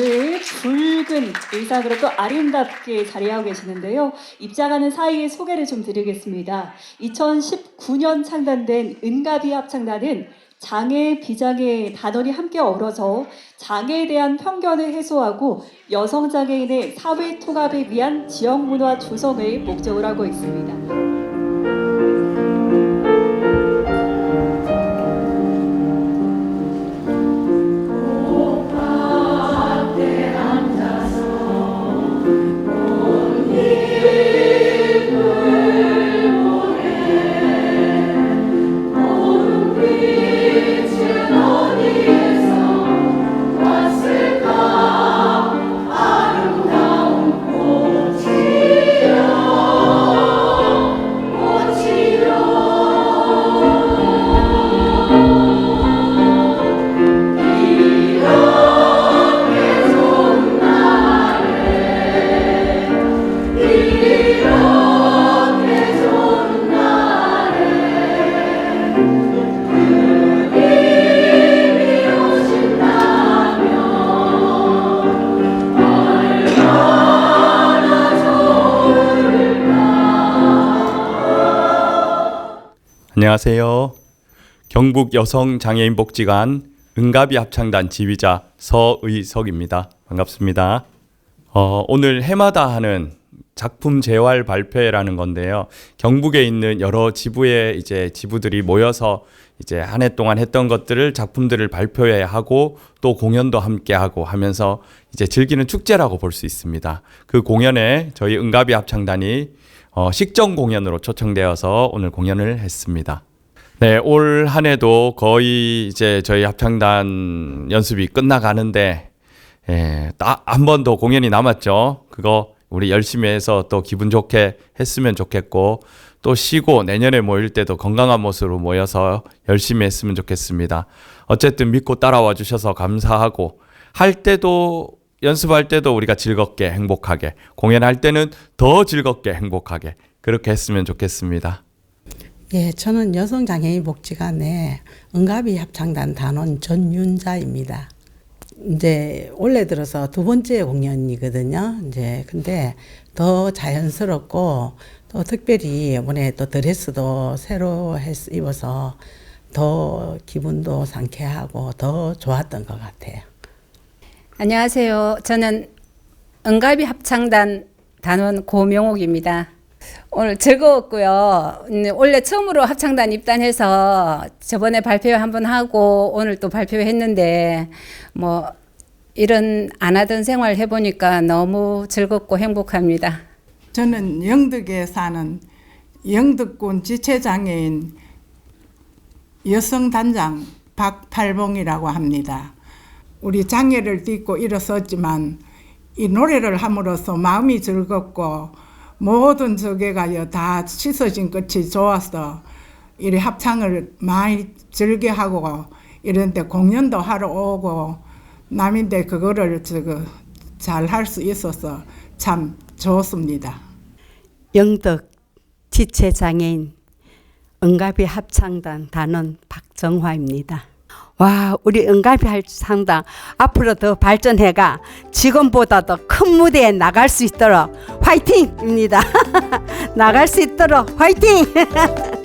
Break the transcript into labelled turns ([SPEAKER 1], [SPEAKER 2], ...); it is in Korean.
[SPEAKER 1] 오늘 붉은 의상으로 또 아름답게 자리하고 계시는데요. 입장하는 사이에 소개를 좀 드리겠습니다. 2019년 창단된 은가비 합창단은 장애, 비장애 단원이 함께 어우러져 장애에 대한 편견을 해소하고 여성 장애인의 사회 통합을 위한 지역 문화 조성을 목적으로 하고 있습니다.
[SPEAKER 2] 안녕하세요. 경북 여성 장애인 복지관 은가비 합창단 지휘자 서의석입니다. 반갑습니다. 어, 오늘 해마다 하는 작품 재활 발표회라는 건데요. 경북에 있는 여러 지부의 이제 지부들이 모여서 이제 한 해 동안 했던 것들을 작품들을 발표회 하고 또 공연도 함께 하고 하면서 이제 즐기는 축제라고 볼 수 있습니다. 그 공연에 저희 은가비 합창단이 어, 식전 공연으로 초청되어서 오늘 공연을 했습니다. 네, 올 한 해도 거의 이제 저희 합창단 연습이 끝나가는데 예, 한번 더 공연이 남았죠. 그거 우리 열심히 해서 또 기분 좋게 했으면 좋겠고 또 쉬고 내년에 모일 때도 건강한 모습으로 모여서 열심히 했으면 좋겠습니다. 어쨌든 믿고 따라와 주셔서 감사하고 할 때도 연습할 때도 우리가 즐겁게 행복하게 공연할 때는 더 즐겁게 행복하게 그렇게 했으면 좋겠습니다.
[SPEAKER 3] 예, 저는 여성장애인 복지관의 응가비 합창단 단원 전윤자입니다. 이제 올해 들어서 두 번째 공연이거든요. 이제 근데 더 자연스럽고 또 특별히 이번에 또 드레스도 새로 했, 입어서 더 기분도 상쾌하고 더 좋았던 것 같아요.
[SPEAKER 4] 안녕하세요. 저는 은가비 합창단 단원 고명옥입니다. 오늘 즐거웠고요. 음, 원래 처음으로 합창단 입단해서 저번에 발표 한번 하고 오늘 또 발표했는데 뭐 이런 안 하던 생활 해보니까 너무 즐겁고 행복합니다.
[SPEAKER 5] 저는 영덕에 사는 영덕군 지체장애인 여성단장 박팔봉이라고 합니다. 우리 장애를 딛고 일어섰지만 이 노래를 함으로써 마음이 즐겁고 모든 저게가요 다 씻어진 끝이 좋아서 이리 합창을 많이 즐겨 하고 이런데 공연도 하러 오고 남인데 그거를 저거 잘할 수 있어서 참 좋습니다.
[SPEAKER 6] 영덕 지체 장애인 응가비 합창단 단원 박정화입니다. 와, 우리 응가비 합창단 앞으로 더 발전해가 지금보다 더 큰 무대에 나갈 수 있도록 화이팅입니다. 나갈 수 있도록 화이팅!